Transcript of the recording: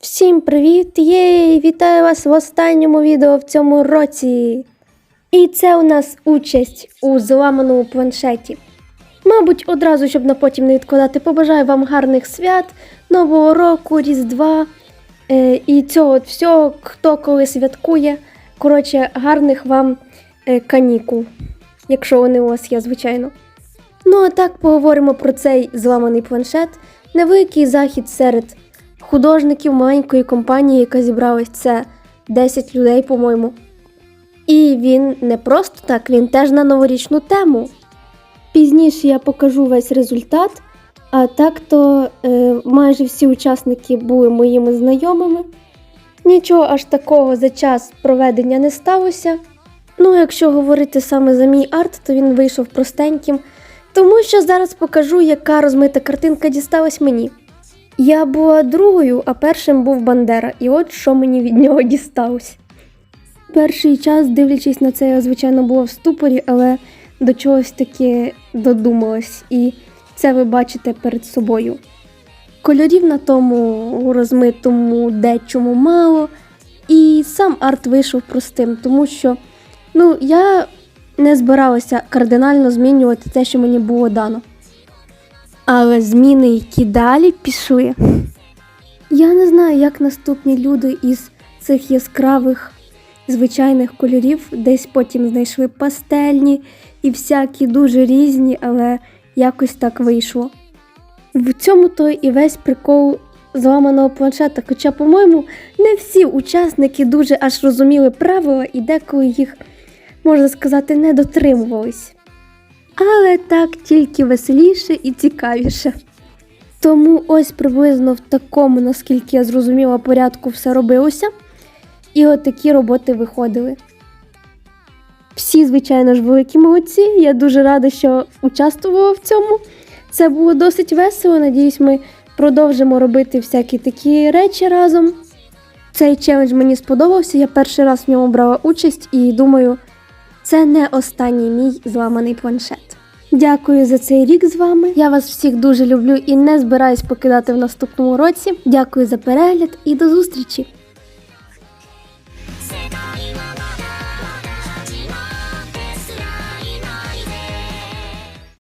Всім привіт! Єй! Вітаю вас в останньому відео в цьому році. І це у нас участь у зламаному планшеті. Мабуть, одразу, щоб на потім не відкладати, побажаю вам гарних свят, Нового року, Різдва е, і цього от всього, хто коли святкує. Коротше, гарних вам е, канікул, якщо вони у вас є, звичайно. Ну а так поговоримо про цей зламаний планшет. Невеликий захід серед художників маленької компанії, яка зібралась це 10 людей, по-моєму. І він не просто так, він теж на новорічну тему. Пізніше я покажу весь результат, а так то е, майже всі учасники були моїми знайомими. Нічого аж такого за час проведення не сталося. Ну, якщо говорити саме за мій арт, то він вийшов простеньким, тому що зараз покажу, яка розмита картинка дісталась мені. Я була другою, а першим був Бандера, і от що мені від нього дісталось. Перший час, дивлячись на це, я звичайно була в ступорі, але до чогось таки додумалась, і це ви бачите перед собою. Кольорів на тому розмитому дечому мало, і сам арт вийшов простим, тому що ну, я не збиралася кардинально змінювати те, що мені було дано. Але зміни, які далі пішли. Я не знаю, як наступні люди із цих яскравих звичайних кольорів десь потім знайшли пастельні і всякі дуже різні, але якось так вийшло. В цьому то і весь прикол зламаного планшета. Хоча, по-моєму, не всі учасники дуже аж розуміли правила і деколи їх, можна сказати, не дотримувались. Але так тільки веселіше і цікавіше. Тому ось приблизно в такому, наскільки я зрозуміла, порядку все робилося. І от такі роботи виходили. Всі, звичайно ж, великі молодці. Я дуже рада, що участвувала в цьому. Це було досить весело. Надіюсь, ми продовжимо робити всякі такі речі разом. Цей челендж мені сподобався. Я перший раз в ньому брала участь і думаю, це не останній мій зламаний планшет. Дякую за цей рік з вами. Я вас всіх дуже люблю і не збираюсь покидати в наступному році. Дякую за перегляд і до зустрічі!